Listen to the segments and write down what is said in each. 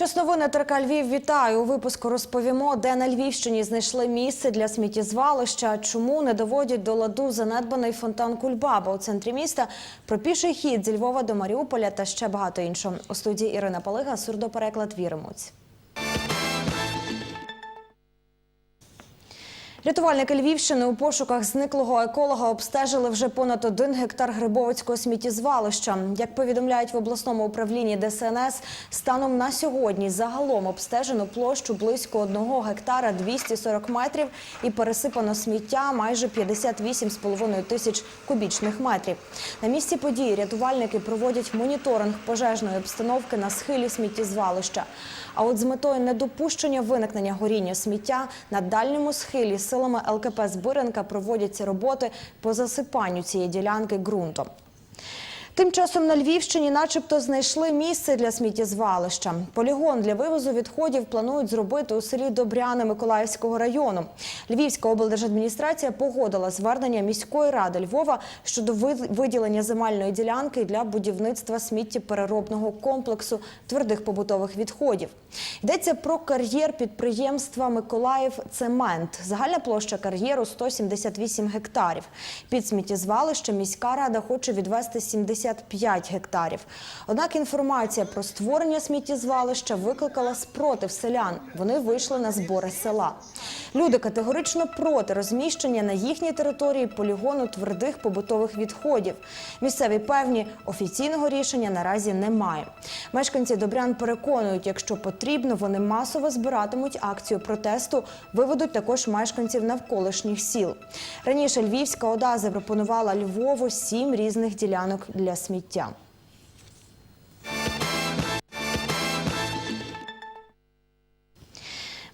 Час новини ТРК Львів вітаю. У випуску розповімо, де на Львівщині знайшли місце для сміттєзвалища, чому не доводять до ладу занедбаний фонтан Кульбаба у центрі міста, про піший хід зі Львова до Маріуполя та ще багато іншого. У студії Ірина Палига, сурдопереклад Віримуць. Рятувальники Львівщини у пошуках зниклого еколога обстежили вже понад один гектар Грибовицького сміттєзвалища. Як повідомляють в обласному управлінні ДСНС, станом на сьогодні загалом обстежено площу близько одного гектара 240 метрів і пересипано сміття майже 58,5 тисяч кубічних метрів. На місці події рятувальники проводять моніторинг пожежної обстановки на схилі сміттєзвалища. А от з метою недопущення виникнення горіння сміття на дальньому схилі силами ЛКП Збиренка проводяться роботи по засипанню цієї ділянки ґрунтом. Тим часом на Львівщині начебто знайшли місце для сміттєзвалища. Полігон для вивозу відходів планують зробити у селі Добряне Миколаївського району. Львівська облдержадміністрація погодила звернення міської ради Львова щодо ви- виділення земельної ділянки для будівництва сміттєпереробного комплексу твердих побутових відходів. Йдеться про кар'єр підприємства Миколаїв Цемент. Загальна площа кар'єру 178 гектарів. Під сміттєзвалище міська рада хоче відвести 75 гектарів. Однак інформація про створення сміттєзвалища викликала спротив селян. Вони вийшли на збори села. Люди категорично проти розміщення на їхній території полігону твердих побутових відходів. Місцеві певні офіційного рішення наразі немає. Мешканці Добрян переконують, якщо потрібно, вони масово збиратимуть акцію протесту. Виведуть також мешканців навколишніх сіл. Раніше Львівська ОДА запропонувала Львову сім різних ділянок для сміття.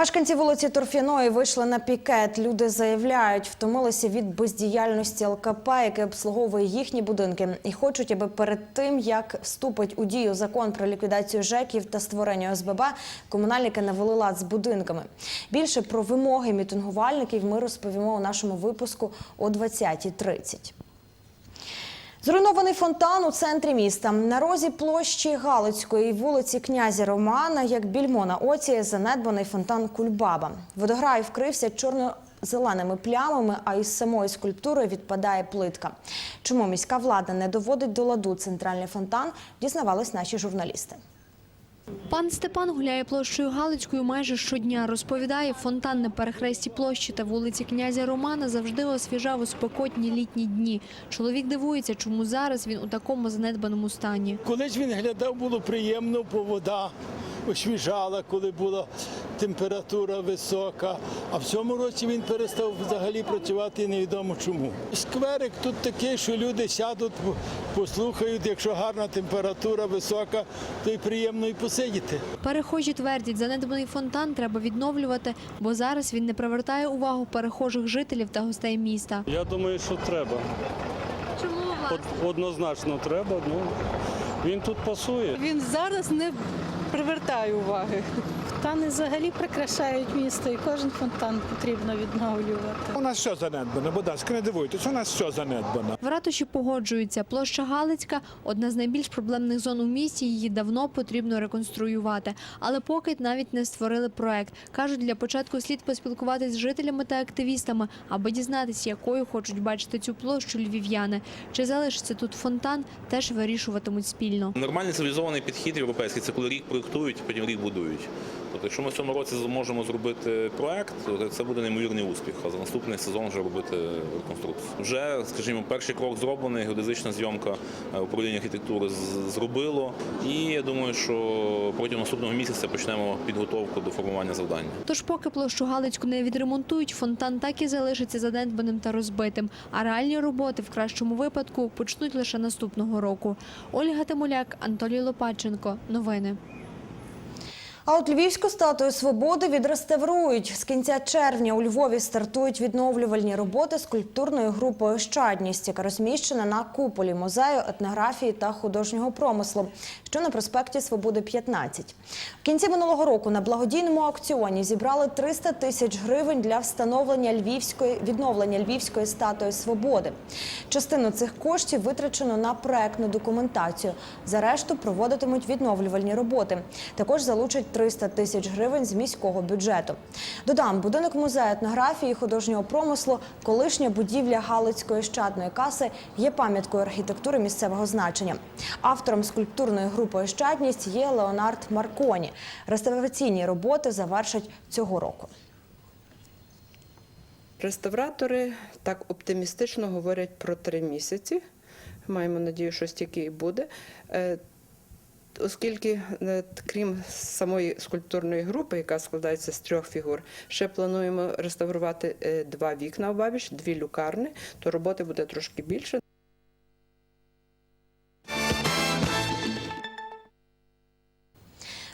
Мешканці вулиці Торфяної вийшли на пікет. Люди заявляють, втомилися від бездіяльності ЛКП, яке обслуговує їхні будинки, і хочуть, аби перед тим як вступить у дію закон про ліквідацію ЖЕКів та створення ОСББ, комунальники навели лад з будинками. Більше про вимоги мітингувальників ми розповімо у нашому випуску о 20.30. Зруйнований фонтан у центрі міста. На розі площі Галицької вулиці князя Романа, як більмо на оці, занедбаний фонтан Кульбаба. Водограй вкрився чорно-зеленими плямами, а із самої скульптури відпадає плитка. Чому міська влада не доводить до ладу центральний фонтан, дізнавались наші журналісти. Пан Степан гуляє площею Галицькою майже щодня. Розповідає, фонтан на перехресті площі та вулиці князя Романа завжди освіжав у спекотні літні дні. Чоловік дивується, чому зараз він у такому занедбаному стані. Колись він глядав, було приємно, повода. вода освіжала, коли була температура висока. А в цьому році він перестав взагалі працювати невідомо чому. Скверик тут такий, що люди сядуть, послухають, якщо гарна температура висока, то й приємно і посидіти. Перехожі твердять, занедбаний фонтан треба відновлювати, бо зараз він не привертає увагу перехожих жителів та гостей міста. Я думаю, що треба. Чому Однозначно треба. Ну, він тут пасує. Він зараз не привертає уваги. Фонтани взагалі прикрашають місто, і кожен фонтан потрібно відновлювати. У нас що занедбано? Будь ласка, не дивуйтесь, у нас що занедбано. В ратуші погоджуються. Площа Галицька – одна з найбільш проблемних зон у місті. Її давно потрібно реконструювати. Але поки навіть не створили проект. Кажуть, для початку слід поспілкуватись з жителями та активістами, аби дізнатися, якою хочуть бачити цю площу львів'яни. Чи залишиться тут фонтан, теж вирішуватимуть спільно. Нормальний цивілізований підхід європейський це коли рік проєктують, потім рік будують. Тобто, якщо ми в цьому році зможемо зробити проект, то це буде неймовірний успіх. А за наступний сезон вже робити реконструкцію. Вже, скажімо, перший крок зроблений, геодезична зйомка е, управління архітектури зробило. І я думаю, що протягом наступного місяця почнемо підготовку до формування завдання. Тож поки площу Галицьку не відремонтують, фонтан так і залишиться занедбаним та розбитим. А реальні роботи в кращому випадку почнуть лише наступного року. Ольга Тимуляк, Антолій Лопаченко. Новини. А от Львівську статую свободи відреставрують. З кінця червня у Львові стартують відновлювальні роботи скульптурною групою Щадність, яка розміщена на куполі музею етнографії та художнього промислу. Що на проспекті Свободи 15. В кінці минулого року на благодійному аукціоні зібрали 300 тисяч гривень для встановлення львівської відновлення львівської статуї свободи. Частину цих коштів витрачено на проектну документацію. За решту проводитимуть відновлювальні роботи. Також залучать 300 тисяч гривень з міського бюджету. Додам, будинок музею етнографії художнього промислу, колишня будівля Галицької щадної каси є пам'яткою архітектури місцевого значення. Автором скульптурної групи Ощадність є Леонард Марконі. Реставраційні роботи завершать цього року. Реставратори так оптимістично говорять про три місяці. Маємо надію, що стільки і буде. Е, Оскільки, е, крім самої скульптурної групи, яка складається з трьох фігур, ще плануємо реставрувати е, два вікна обабіч, дві люкарни, то роботи буде трошки більше.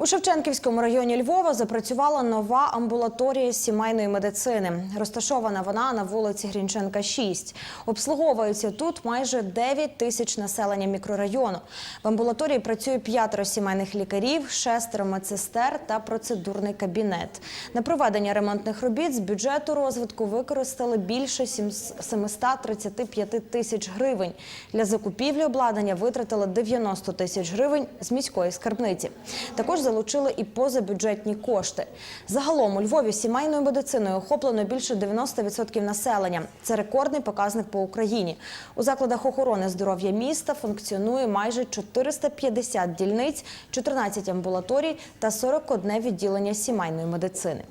У Шевченківському районі Львова запрацювала нова амбулаторія сімейної медицини. Розташована вона на вулиці Грінченка, 6. Обслуговується тут майже 9 тисяч населення мікрорайону. В амбулаторії працює п'ятеро сімейних лікарів, шестеро медсестер та процедурний кабінет. На проведення ремонтних робіт з бюджету розвитку використали більше 735 тисяч гривень. Для закупівлі обладнання витратили 90 тисяч гривень з міської скарбниці. Також залучили і позабюджетні кошти. Загалом у Львові сімейною медициною охоплено більше 90% населення. Це рекордний показник по Україні. У закладах охорони здоров'я міста функціонує майже 450 дільниць, 14 амбулаторій та 41 відділення сімейної медицини.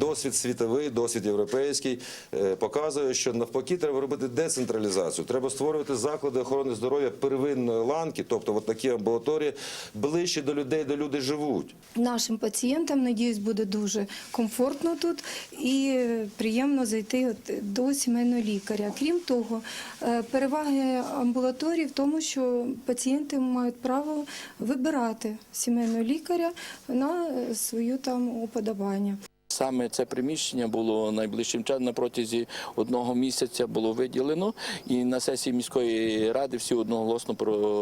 Досвід світовий, досвід європейський е, показує, що навпаки треба робити децентралізацію. Треба створювати заклади охорони здоров'я первинної ланки, тобто от такі амбулаторії, ближче до людей, де люди живуть. Нашим пацієнтам, надіюсь, буде дуже комфортно тут і приємно зайти до сімейного лікаря. Крім того, е, переваги амбулаторії в тому, що пацієнти мають право вибирати сімейного лікаря на свою там уподобання. Саме це приміщення було найближчим часом на протязі одного місяця було виділено, і на сесії міської ради всі одноголосно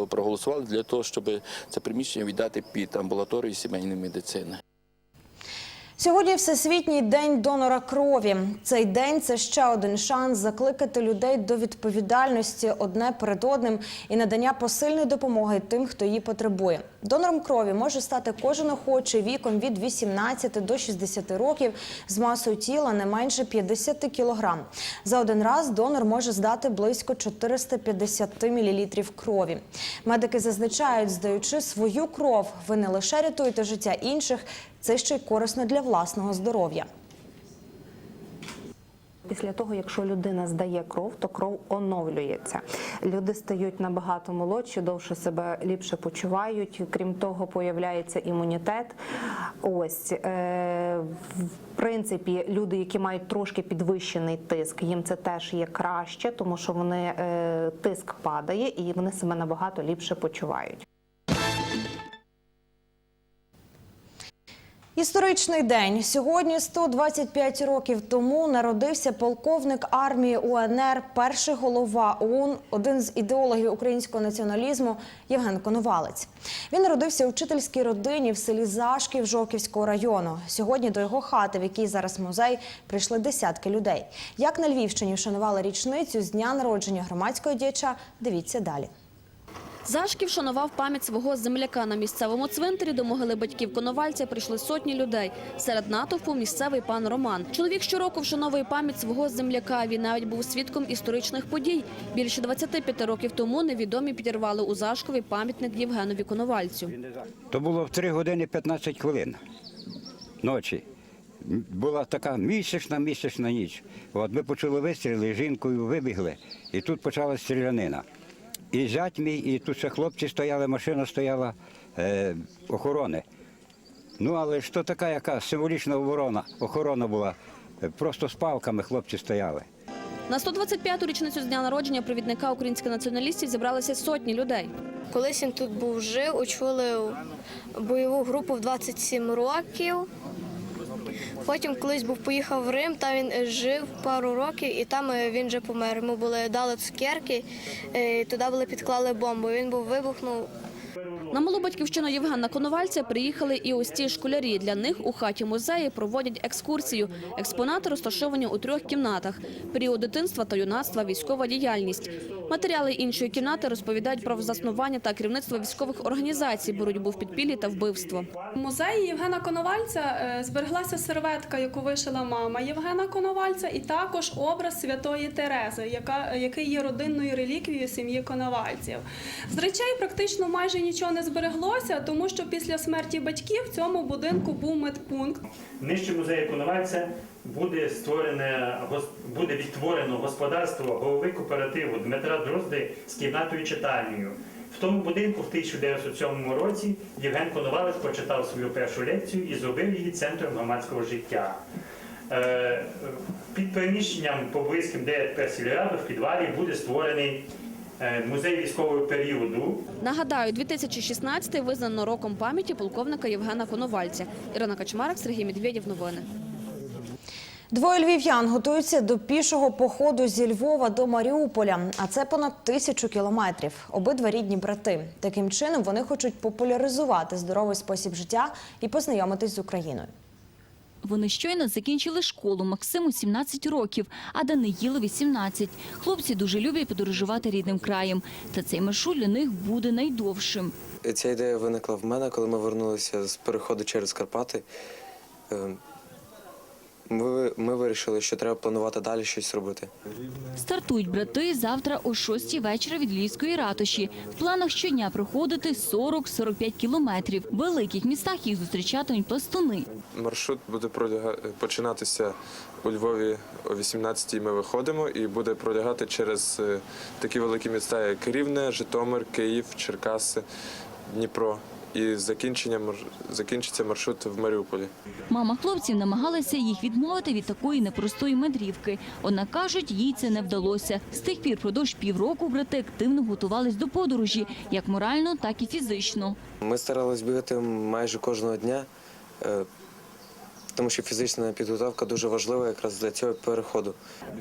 проголосували для того, щоб це приміщення віддати під амбулаторію сімейної медицини. Сьогодні Всесвітній день донора крові. Цей день це ще один шанс закликати людей до відповідальності одне перед одним і надання посильної допомоги тим, хто її потребує. Донором крові може стати кожен охочий віком від 18 до 60 років з масою тіла не менше 50 кілограм. За один раз донор може здати близько 450 мл крові. Медики зазначають, здаючи свою кров, ви не лише рятуєте життя інших, це ще й корисно для власного здоров'я. Після того, якщо людина здає кров, то кров оновлюється. Люди стають набагато молодші, довше себе ліпше почувають. Крім того, появляється імунітет. Ось е, в принципі, люди, які мають трошки підвищений тиск, їм це теж є краще, тому що вони е, тиск падає і вони себе набагато ліпше почувають. Історичний день сьогодні, 125 років тому, народився полковник армії УНР, перший голова ОУН, один з ідеологів українського націоналізму Євген Коновалець. Він народився у вчительській родині в селі Зашків Жовківського району. Сьогодні до його хати, в якій зараз музей, прийшли десятки людей. Як на Львівщині вшанували річницю з дня народження громадського діяча, дивіться далі. Зашків шанував пам'ять свого земляка на місцевому цвинтарі. До могили батьків Коновальця прийшли сотні людей. Серед натовпу місцевий пан Роман. Чоловік щороку вшановує пам'ять свого земляка. Він навіть був свідком історичних подій. Більше 25 років тому невідомі підірвали у Зашкові пам'ятник Євгенові Коновальцю. То було в 3 години 15 хвилин ночі. Була така місячна, місячна ніч. От ми почули вистріли, жінкою вибігли, і тут почалася стрілянина. І зять мій, і тут ще хлопці стояли, машина стояла е, охорони. Ну, але ж то така яка символічна оборона, охорона була. Просто з палками хлопці стояли. На 125-ту річницю з дня народження провідника українських націоналістів зібралися сотні людей. Колись він тут був жив, очолив бойову групу в 27 років. Потім колись був поїхав в Рим, там він е, жив пару років і там е, він вже помер. Йому були дали цукерки, е, туди були підклали бомбу. Він був вибухнув На малу батьківщину Євгена Коновальця приїхали і ось ці школярі. Для них у хаті музеї проводять екскурсію. Експонати розташовані у трьох кімнатах. Період дитинства та юнацтва, військова діяльність. Матеріали іншої кімнати розповідають про заснування та керівництво військових організацій, боротьбу в підпіллі та вбивство. У музеї Євгена Коновальця е, збереглася серветка, яку вишила мама Євгена Коновальця, і також образ святої Терези, яка, який є родинною реліквією сім'ї Коновальців. З речей практично майже нічого не збереглося, тому що після смерті батьків в цьому будинку був медпункт. Нижче музею Коновальця буде створене буде відтворено господарство голови кооперативу Дмитра Дрозди з кімнатою читальнею. В тому будинку в 1907 році Євген Коновалець почитав свою першу лекцію і зробив її центром громадського життя. Е, Під приміщенням поблизьким, де тепер в підвалі буде створений музей військового періоду. Нагадаю, 2016 визнано роком пам'яті полковника Євгена Коновальця. Ірина Качмарик, Сергій Медведєв. Новини. Двоє львів'ян готуються до пішого походу зі Львова до Маріуполя, а це понад тисячу кілометрів. Обидва рідні брати. Таким чином вони хочуть популяризувати здоровий спосіб життя і познайомитись з Україною. Вони щойно закінчили школу. Максиму 17 років, а Даниїлу 18. Хлопці дуже люблять подорожувати рідним краєм. Та цей маршрут для них буде найдовшим. Ця ідея виникла в мене, коли ми вернулися з переходу через Карпати. Ми, ми вирішили, що треба планувати далі щось робити. Стартують брати завтра о 6 вечора від Львівської ратуші. В планах щодня проходити 40-45 кілометрів. В великих містах їх зустрічатимуть пластуни. Маршрут буде починатися у Львові о 18-й ми виходимо і буде пролягати через е, такі великі міста, як Рівне, Житомир, Київ, Черкаси, Дніпро. І закінчення закінчиться маршрут в Маріуполі. Мама хлопців намагалася їх відмовити від такої непростої мандрівки. Однак кажуть, їй це не вдалося. З тих пір продовж півроку брати активно готувались до подорожі, як морально, так і фізично. Ми старались бігати майже кожного дня, е, тому що фізична підготовка дуже важлива якраз для цього переходу.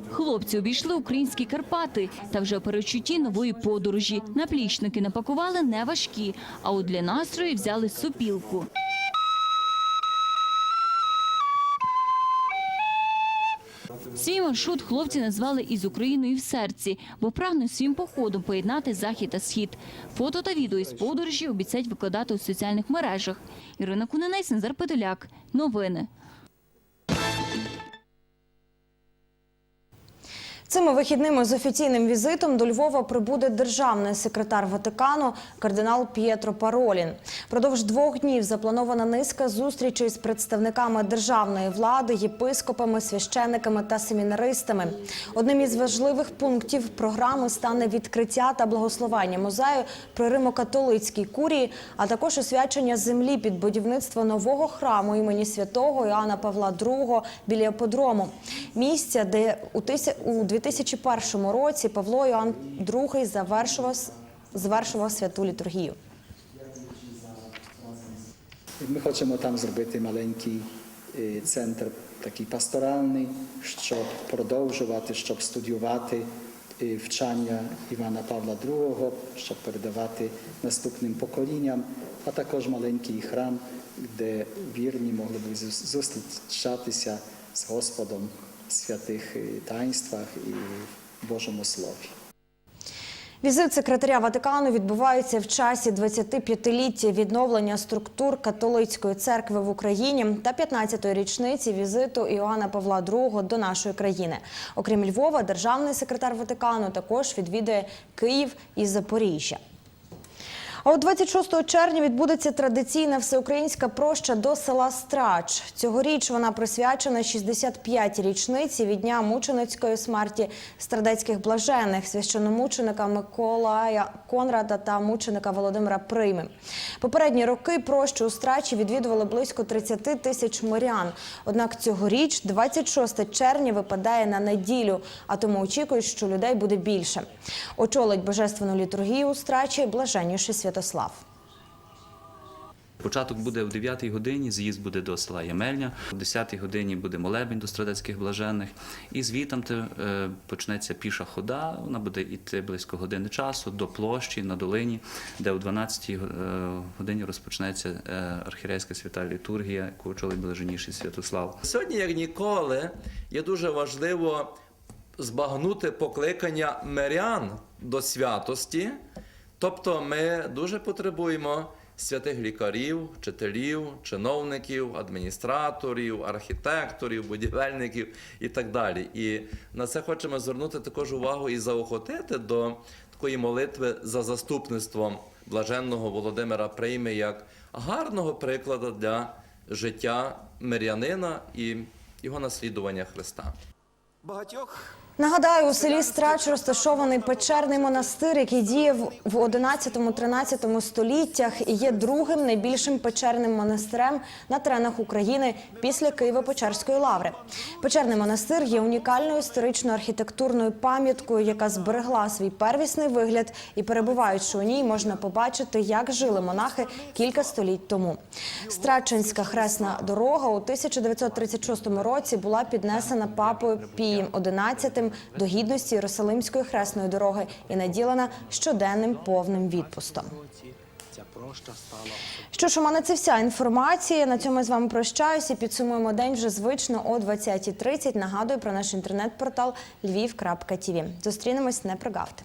Хлопці обійшли українські Карпати та вже перечутті нової подорожі. Наплічники напакували не важкі, а от для настрою взяли сопілку. Свій маршрут хлопці назвали із Україною в серці, бо прагнуть своїм походом поєднати захід та схід. Фото та відео із подорожі обіцяють викладати у соціальних мережах. Ірина Кунинець, Назар Подоляк. Новини. Цими вихідними з офіційним візитом до Львова прибуде державний секретар Ватикану кардинал П'єтро Паролін. Продовж двох днів запланована низка зустрічей з представниками державної влади, єпископами, священниками та семінаристами. Одним із важливих пунктів програми стане відкриття та благословення музею при Римо-католицькій курії, а також освячення землі під будівництво нового храму імені святого Іоанна Павла II біля подрому. Місця, де у тися- у 2001 році Павло Іоанн II завершував, завершував святу літургію. Ми хочемо там зробити маленький е, центр, такий пасторальний, щоб продовжувати, щоб студіювати е, вчення Івана Павла II, щоб передавати наступним поколінням, а також маленький храм, де вірні могли б зустрічатися з Господом святих таїнствах і Божому Слові. Візит секретаря Ватикану відбувається в часі 25-ліття відновлення структур католицької церкви в Україні та 15-ї річниці візиту Іоанна Павла II до нашої країни. Окрім Львова, державний секретар Ватикану також відвідає Київ і Запоріжжя. А от 26 червня відбудеться традиційна всеукраїнська проща до села Страч. Цьогоріч вона присвячена 65-й річниці від дня мученицької смерті страдецьких блажених священномученика Миколая Конрада та мученика Володимира Прийми. Попередні роки прощу у Страчі відвідували близько 30 тисяч морян. Однак цьогоріч 26 червня випадає на неділю, а тому очікують, що людей буде більше. Очолить божественну літургію у Страчі блаженніший Святослав. Початок буде о 9 годині, з'їзд буде до села Ямельня. О 10 годині буде молебень до Страдецьких блаженних. І звітам е, почнеться піша хода. Вона буде йти близько години часу до площі на долині, де о 12 е, годині розпочнеться е, архірейська свята літургія, яку очолить блаженніший Святослав. Сьогодні, як ніколи, є дуже важливо збагнути покликання мирян до святості. Тобто ми дуже потребуємо святих лікарів, вчителів, чиновників, адміністраторів, архітекторів, будівельників і так далі. І на це хочемо звернути також увагу і заохотити до такої молитви за заступництвом блаженного Володимира Прийми як гарного прикладу для життя мирянина і його наслідування Христа. Нагадаю, у селі Страч розташований печерний монастир, який діяв в 11-13 століттях і є другим найбільшим печерним монастирем на теренах України після Києво-Печерської лаври. Печерний монастир є унікальною історично-архітектурною пам'яткою, яка зберегла свій первісний вигляд, і перебуваючи у ній, можна побачити, як жили монахи кілька століть тому. Страчинська хресна дорога у 1936 році була піднесена папою Пієм XI до гідності Єрусалимської хресної дороги і наділена щоденним повним відпустом. Що ж, у мене це вся інформація. На цьому я з вами прощаюся. Підсумуємо день вже звично о 20.30. Нагадую про наш інтернет-портал lviv.tv. Зустрінемось, не прогавте.